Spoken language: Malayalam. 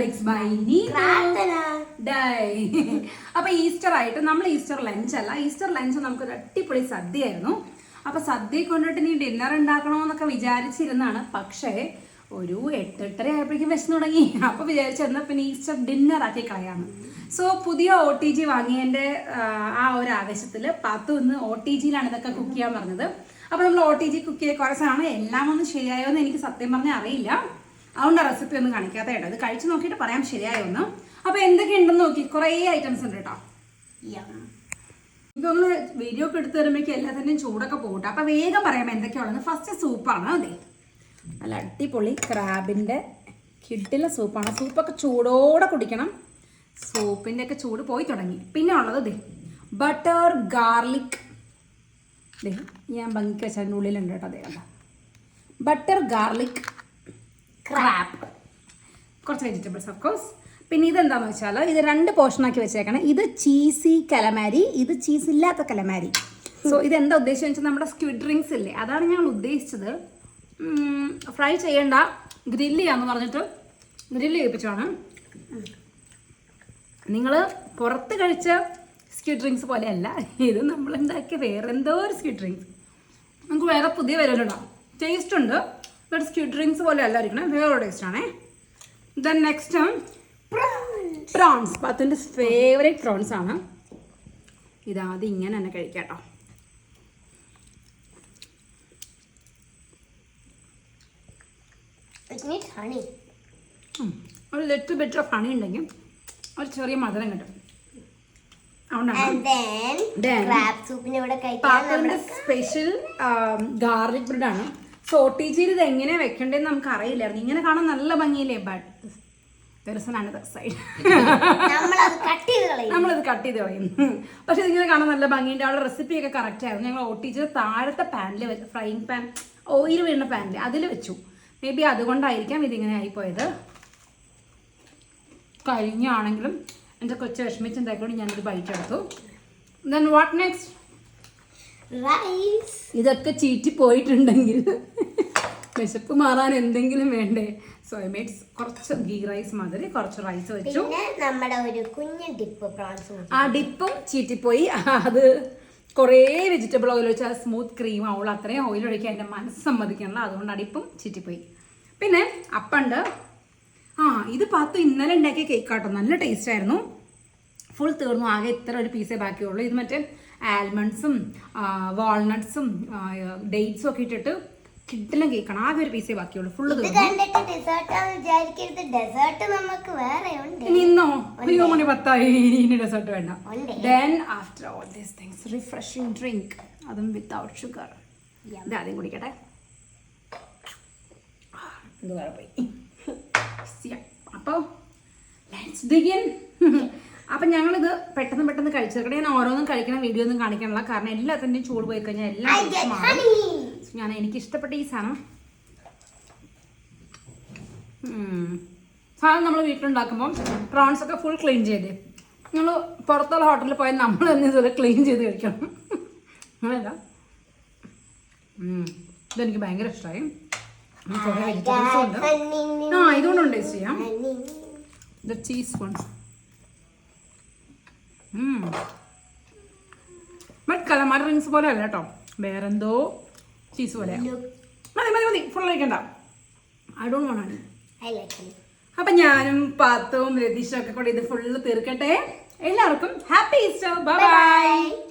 കളക്സ് ബൈ ഡൈ അപ്പൊ ഈസ്റ്റർ ആയിട്ട് നമ്മൾ ഈസ്റ്റർ ലഞ്ച് അല്ല. ഈസ്റ്റർ ലഞ്ച് നമുക്ക് ഒരു അടിപൊളി സദ്യയായിരുന്നു. അപ്പൊ സദ്യ കൊണ്ടിട്ട് നീ ഡിന്നർ ഉണ്ടാക്കണമെന്നൊക്കെ വിചാരിച്ചിരുന്നാണ് പക്ഷേ ഒരു എട്ടെട്ടര ആയപ്പോഴേക്കും വിശന്ന് തുടങ്ങി. അപ്പൊ വിചാരിച്ചിരുന്ന പിന്നെ ഈസ്റ്റർ ഡിന്നർ ആക്കി കളയാന്ന്. സോ പുതിയ ഒ ടി ജി വാങ്ങിയതിന്റെ ആ, ഒരു ആവേശത്തിൽ പത്ത് ഒന്ന് ഒ ടി ജിയിലാണ് ഇതൊക്കെ കുക്ക് ചെയ്യാൻ പറഞ്ഞത്. അപ്പൊ നമ്മൾ ഒ ടി ജി കുക്ക് ചെയ്ത കുറേ സാധനം എല്ലാം ഒന്നും ശരിയായോ എന്ന് എനിക്ക് സത്യം പറഞ്ഞാൽ അറിയില്ല. അതുകൊണ്ട് റെസിപ്പി ഒന്നും കാണിക്കാത്ത കേട്ടോ ഇത് കഴിച്ചു നോക്കിയിട്ട് പറയാം ശരിയായ ഒന്ന് അപ്പൊ എന്തൊക്കെയുണ്ടെന്ന് നോക്കി. കുറേ ഐറ്റംസ് ഉണ്ട് കേട്ടോ ഇതൊന്ന് വീഡിയോ ഒക്കെ എടുത്ത് തരുമ്പോഴേക്കും എല്ലാത്തിന്റെയും ചൂടൊക്കെ പോകട്ടെ. അപ്പോൾ വേഗം പറയാം എന്തൊക്കെയാണെന്ന് ഫസ്റ്റ് സൂപ്പാണ് അതെ. നല്ല അടിപൊളി ക്രാബിന്റെ കിഡിലെ സൂപ്പാണ് സൂപ്പൊക്കെ ചൂടോടെ കുടിക്കണം. സൂപ്പിന്റെ ഒക്കെ ചൂട് പോയി തുടങ്ങി. പിന്നെ ഉള്ളത് ദേ ബട്ടർ ഗാർലിക് ദേ ഞാൻ ഭംഗിക്ക് വെച്ചതിന്റെ ഉള്ളിലുണ്ട് കേട്ടോ അതേ ബട്ടർ ഗാർലിക് ക്രാബ് കുറച്ച് വെജിറ്റബിൾസ് ഓഫ് കോഴ്സ് പിന്നെ ഇതെന്താന്ന് വെച്ചാൽ ഇത് രണ്ട് പോർഷനാക്കി വെച്ചേക്കണം. ഇത് ചീസി കലമാരി ഇത് ചീസ് ഇല്ലാത്ത കലമാരി സോ ഇത് എന്താ ഉദ്ദേശം വെച്ചാൽ നമ്മുടെ സ്ക്വിഡ് ഡ്രിങ്ക്സ് ഇല്ലേ? അതാണ് ഞങ്ങൾ ഉദ്ദേശിച്ചത്. ഫ്രൈ ചെയ്യേണ്ട. ഗ്രില്ല് ചെയ്യാന്ന് പറഞ്ഞിട്ട് ഗ്രില്ല് ചെയ്യിപ്പിച്ചാണ് നിങ്ങൾ പുറത്ത് കഴിച്ച സ്ക്വിഡ് ഡ്രിങ്ക്സ് പോലെയല്ല. ഇത് നമ്മൾ വേറെന്തോ ഒരു സ്ക്വിഡ് ഡ്രിങ്ക്സ് നമുക്ക് വേറെ പുതിയ വരലുണ്ടാവും ടേസ്റ്റ് ഉണ്ട്. സ്ക്യൂ ഡ്രിങ്ക്സ് പോലെ അല്ല ഇരിക്കണം. വേറെ ടേസ്റ്റ് ആണേ ദെൻ നെക്സ്റ്റ് പ്രോൺസ് പത്തിന്റെ ഫേവറേറ്റ് പ്രോൺസ് ആണ്. ഇതാദ്യം ഇങ്ങനെ തന്നെ കഴിക്കാം കേട്ടോ. It needs honey. ഉം. ഒരു ലിറ്റിൽ ബെറ്റർ ഓഫ് ഹണി ഉണ്ടെങ്കിൽ ഒരു ചെറിയ മധുരം കിട്ടും. സ്പെഷ്യൽ ഗാർലിക് ബ്രെഡ് ആണ്. ഒ ഇത് എങ്ങനെ വെക്കണ്ടേന്ന് നമുക്ക് അറിയില്ലായിരുന്നു ഇങ്ങനെ കാണാൻ നല്ല ഭംഗിയില്ലേ? ബട്ട് സൈഡ് നമ്മളത് കട്ട് ചെയ്ത് കളയും. പക്ഷെ ഇതിങ്ങനെ കാണാൻ നല്ല ഭംഗിയുണ്ട്. അവളുടെ റെസിപ്പി ഒക്കെ കറക്റ്റ് ആയിരുന്നു. ഞങ്ങൾ ഒട്ടിച്ചത് താഴത്തെ പാനിൽ വെച്ച് ഫ്രൈങ് പാൻ ഓയിൽ വീണ പാനിൽ അതിൽ വെച്ചു. മേ ബി അതുകൊണ്ടായിരിക്കാം ഇതിങ്ങനെ ആയിപ്പോയത്. കഴിഞ്ഞാണെങ്കിലും എന്റെ കൊച്ചു വിഷമിച്ചുണ്ടായിക്കൊണ്ട് ഞാനൊരു ബൈറ്റ് എടുത്തു. ദെൻ വാട്ട് നെക്സ്റ്റ് ഇതൊക്കെ ചീറ്റി പോയിട്ടുണ്ടെങ്കിൽ വിശപ്പ് മാറാൻ എന്തെങ്കിലും വേണ്ടേ? സോയമേറ്റ്സ് കുറച്ച് ഗീ റൈസ് മാതിരി കുറച്ച് റൈസ് വെച്ചു. നമ്മുടെ ഒരു കുഞ്ഞു ഡിപ്പ് പ്രോൺസ് ആ ഡിപ്പും ചീറ്റിപ്പോയി. അത് കുറേ വെജിറ്റബിൾ ഓയിൽ വെച്ച് അത് സ്മൂത്ത് ക്രീം ആവുള്ളൂ അത്രയും ഓയിൽ ഒഴിക്കാൻ എന്റെ മനസ്സ് സമ്മതിക്കണല്ലോ. അതുകൊണ്ട് അടിപ്പും ചീറ്റിപ്പോയി. പിന്നെ അപ്പുണ്ട്. ആ ഇത് പാത്തു ഇന്നലെ ഉണ്ടാക്കിയ കേക്ക് ആട്ടോ. നല്ല ടേസ്റ്റ് ആയിരുന്നു. ഫുൾ തീർന്നു. ആകെ ഇത്ര ഒരു പീസേ ബാക്കിയുള്ളൂ. ഇത് മറ്റേ ആൽമണ്ട്സും വാൾനട്ട്സും ഡേറ്റ്സും ഒക്കെ ഇട്ടിട്ട് കിട്ടിലും കേൾക്കണം. ആകെ ഒരു പീസേ ബാക്കിയുള്ളൂ. ഫുള്ള് ഇന്നോ അയ്യോ മണി പത്തായി. ഇനി ഡെസേർട്ട് വേണ്ട. Then after all these things refreshing drink അതും വിത്തൗട്ട് ഷുഗർ ഇത് ആദ്യം കുടിക്കട്ടെ. ഇത് വേറെ പോയി. അപ്പോൾ ലെറ്റ്സ് ബിഗിൻ അപ്പം ഞങ്ങളിത് പെട്ടെന്ന് പെട്ടെന്ന് കഴിച്ചിരിക്കണം ഞാൻ ഓരോന്നും കഴിക്കണ വീഡിയോ ഒന്നും കാണിക്കണില്ല കാരണം എല്ലാത്തിന്റെയും ചൂട് പോയി കഴിഞ്ഞാൽ എല്ലാം. ഞാൻ എനിക്ക് ഇഷ്ടപ്പെട്ട ഈ സാധനം. സാധനം നമ്മൾ വീട്ടിലുണ്ടാക്കുമ്പോൾ പ്രോൺസ് ഒക്കെ ഫുൾ ക്ലീൻ ചെയ്തേ. നിങ്ങൾ പുറത്തുള്ള ഹോട്ടലിൽ പോയാൽ നമ്മൾ തന്നെ ഇതുപോലെ ക്ലീൻ ചെയ്ത് കഴിക്കണം. അങ്ങനെയല്ല. ഇതെനിക്ക് ഭയങ്കര ഇഷ്ടമായി കുറേ വെജിറ്റബിൾസും ഉണ്ട്. Honey. ആ ഇതുകൊണ്ടുണ്ട് ടേസ്റ്റ് ചെയ്യാം. The cheese one but calamari rings പോലെ അല്ല കേട്ടോ. വേറെന്തോ ചീസ് പോലെ മതി മതി മതി. ഫുൾ കഴിക്കണ്ട ഐ ഡോണ്ട് വോണ്ട്. അപ്പൊ ഞാനും പാത്തവും രതീഷും ഒക്കെ കൂടെ ഇത് ഫുള്ള് തീർക്കട്ടെ. എല്ലാവർക്കും ഹാപ്പി ഈസ്റ്റർ ബൈ ബൈ.